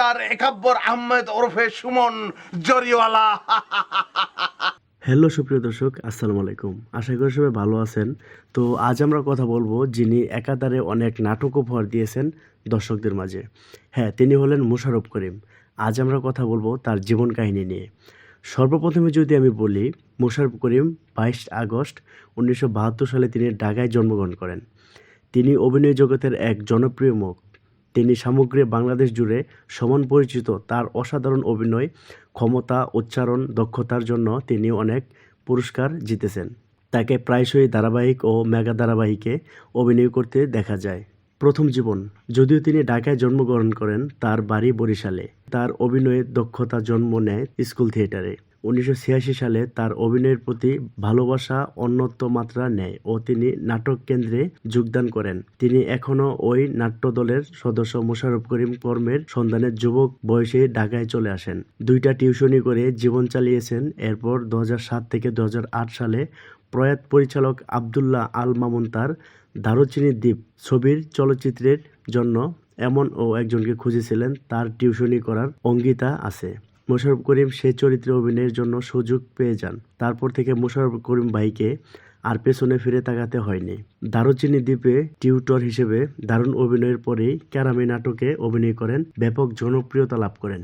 Mister একাব্বর Ahmed ওরফে Suman জরিওয়ালা। Hello সুপ্রিয় দর্শক, আসসালামু আলাইকুম। আশা করি সবাই ভালো আছেন। তো আজ আমরা কথা বলব যিনি একাধারে অনেক নাটক উপহার দিয়েছেন দর্শকদের মাঝে। হ্যাঁ তিনি হলেন মোশাররফ করিম। আজ আমরা কথা বলব তার জীবন কাহিনী নিয়ে। সর্বপ্রথমে যদি আমি বলি, মোশাররফ করিম বাইশ আগস্ট উনিশশো বাহাত্তর সালে তিনি ঢাকায় জন্মগ্রহণ করেন। তিনি অভিনয় জগতের এক জনপ্রিয় মুখ। তিনি সামগ্রী বাংলাদেশ জুড়ে সমান পরিচিত তার অসাধারণ অভিনয়, ক্ষমতা, উচ্চারণ, দক্ষতার জন্য তিনি অনেক পুরস্কার জিতেছেন। তাকে প্রায়শই ধারাবাহিক ও মেগা ধারাবাহিকে অভিনয় করতে দেখা যায়। প্রথম জীবন, যদিও তিনি ঢাকায় জন্মগ্রহণ করেন তার বাড়ি বরিশালে। তার অভিনয়ের দক্ষতা জন্ম নেয় স্কুল থিয়েটারে। উনিশশো ছিয়াশি সালে তার অভিনয়ের প্রতি ভালোবাসা অন্যত্ব মাত্রা নেয় ও তিনি নাটক কেন্দ্রে যোগদান করেন। তিনি এখনও ওই নাট্য দলের সদস্য মোশাররফ করিম কর্মের সন্ধানে যুবক বয়সে ঢাকায় চলে আসেন। দুইটা টিউশনি করে জীবন চালিয়েছেন। এরপর দু হাজার সাত থেকে দু হাজার আট সালে প্রয়াত পরিচালক আবদুল্লাহ আল মামুন তার দারুচিনি দ্বীপ ছবির চলচ্চিত্রের জন্য এমন ও একজনকে খুঁজেছিলেন। তার টিউশনি করার অঙ্গিতা আছে। মোশাররফ করিম সে চরিত্রে অভিনয়ের জন্য সুযোগ পেয়ে যান। তারপর থেকে মোশাররফ করিম ভাইকে আর পেছনে ফিরে তাকাতে হয়নি। দারুচিনি দ্বীপে টিউটর হিসেবে দারুণ অভিনয়ের পরেই ক্যারামি নাটকে অভিনয় করেন ব্যাপক জনপ্রিয়তা লাভ করেন।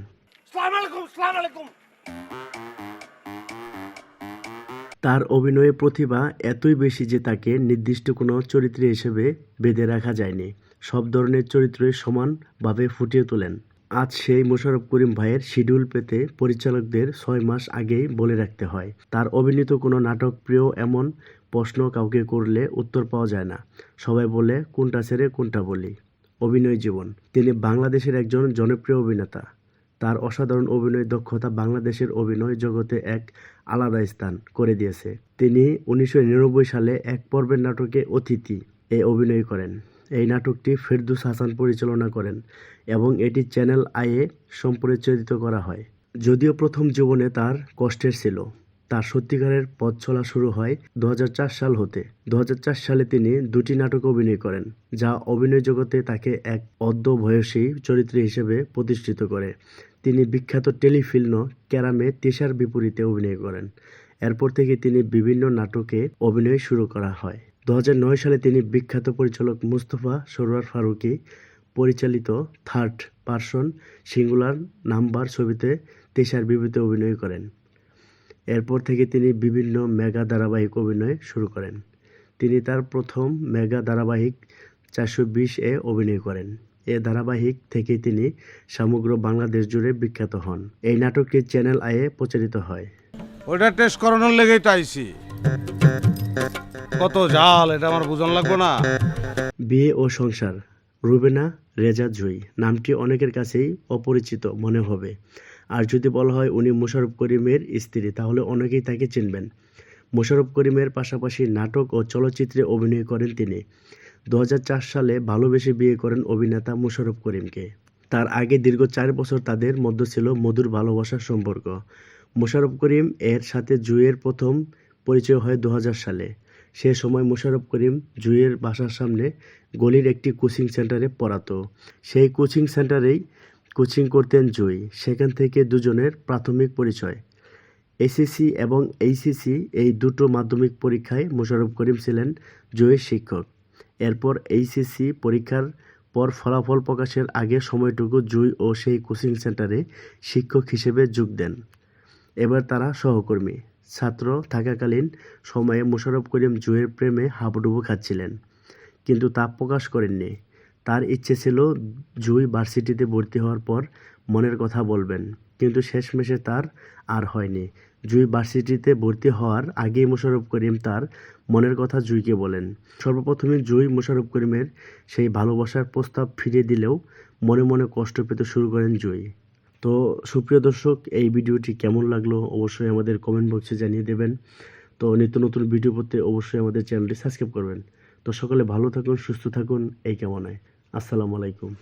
তার অভিনয়ে প্রতিভা এতই বেশি যে তাকে নির্দিষ্ট কোনো চরিত্র হিসেবে বেঁধে রাখা যায়নি। সব ধরনের চরিত্রই সমানভাবে ফুটিয়ে তোলেন। আজ সেই মোশাররফ করিম ভাইয়ের শিডিউল পেতে পরিচালকদের ছয় মাস আগেই বলে রাখতে হয়। তার অভিনীত কোনো নাটক প্রিয় এমন প্রশ্ন কাউকে করলে উত্তর পাওয়া যায় না। সবাই বলে, কোনটা ছেড়ে কোনটা বলি? অভিনয় জীবন। তিনি বাংলাদেশের একজন জনপ্রিয় অভিনেতা। তার অসাধারণ অভিনয় দক্ষতা বাংলাদেশের অভিনয় জগতে এক আলাদা স্থান করে দিয়েছে। তিনি উনিশশো নিরানব্বই সালে এক পর্বের নাটকে অতিথি এ অভিনয় করেন। এই নাটকটি ফেরদুস হাসান পরিচালনা করেন এবং এটি চ্যানেল আইয়ে সম্প্রচারিত করা হয়। যদিও প্রথম জীবনে তার কষ্টের ছিল, তার সত্যিকারের পথ চলা শুরু হয় দু হাজার চার সাল হতে। দু হাজার চার সালে তিনি দুটি নাটকে অভিনয় করেন, যা অভিনয় জগতে তাকে এক অদ্য বয়সী চরিত্র হিসেবে প্রতিষ্ঠিত করে। তিনি বিখ্যাত টেলিফিল্ম ক্যারামে তেশার বিপরীতে অভিনয় করেন। এরপর থেকে তিনি বিভিন্ন নাটকে অভিনয় শুরু করা হয়। দু হাজার নয় সালে তিনি বিখ্যাত পরিচালক মুস্তফা সরোয়ার ফারুকী পরিচালিত থার্ড পারসন সিঙ্গুলার নাম্বার ছবিতে তেশার বিপরীতে অভিনয় করেন। এরপর থেকে তিনি বিভিন্ন মেগা ধারাবাহিক অভিনয় শুরু করেন। তিনি তার প্রথম মেগা ধারাবাহিক চারশো বিশ এ অভিনয় করেন। এ ধারাবাহিক থেকে তিনি সমগ্র বাংলাদেশ জুড়ে বিখ্যাত হন। এই নাটকটি চ্যানেল আয়ে প্রচারিত হয়। ওইটা টেস্ট করানোর লেগেই তো আইছি। কত জাল, এটা আমার বুঝন লাগবো না। বিয়ে ও সংসার, রুবেনা রেজা জুই, নামটি অনেকের কাছেই অপরিচিত মনে হবে। আর যদি বলা হয় উনি মোশাররফ করিমের স্ত্রী, তাহলে অনেকেই তাকে চিনবেন। মোশাররফ করিমের পাশাপাশি নাটক ও চলচ্চিত্রে অভিনয় করেন তিনি। দু হাজার চার সালে ভালোবেসে বিয়ে করেন অভিনেতা মোশাররফ করিমকে। তার আগে দীর্ঘ চার বছর তাদের মধ্যে ছিল মধুর ভালোবাসার সম্পর্ক। মোশাররফ করিম এর সাথে জুয়ের প্রথম পরিচয় হয় দু হাজার সালে। সে সময় মোশাররফ করিম জুয়ের বাসার সামনে গলির একটি কোচিং সেন্টারে পড়াতো। সেই কোচিং সেন্টারেই কোচিং করতেন জুই। সেখান থেকে দুজনের প্রাথমিক পরিচয়। এসএসসি এবং এইচএসসি এই দুটো মাধ্যমিক পরীক্ষায় মোশাররফ করিম ছিলেন জুয়ের শিক্ষক। এরপর এইচএসসি পরীক্ষার পর ফলাফল প্রকাশের আগে সময়টুকু জুই ও সেই কোচিং সেন্টারে শিক্ষক হিসেবে যোগ দেন। এবার তারা সহকর্মী। ছাত্র থাকাকালীন সময়ে মোশাররফ করিম জুয়ের প্রেমে হাবুডুবু খাচ্ছিলেন, কিন্তু তা প্রকাশ করেননি। তার ইচ্ছে ছিল জুই ভার্সিটিতে ভর্তি হওয়ার পর মনের কথা বলবেন, কিন্তু শেষমেশে তার আর হয়নি। জুই ভার্সিটিতে ভর্তি হওয়ার আগেই মোশাররফ করিম তার মনের কথা জুইকে বলেন। সর্বপ্রথমে জুই মোশাররফ করিমের সেই ভালোবাসার প্রস্তাব ফিরিয়ে দিলেও মনে মনে কষ্ট পেতে শুরু করেন জুই। তো সুপ্রিয় দর্শক, এই ভিডিওটি কেমন লাগল অবশ্যই আমাদের কমেন্ট বক্সে জানিয়ে দেবেন। তো নিত্য নতুন ভিডিও পেতে অবশ্যই আমাদের চ্যানেলটি সাবস্ক্রাইব করবেন। তো সকলে ভালো থাকুন, সুস্থ থাকুন, এই কামনায়। আসসালামু আলাইকুম।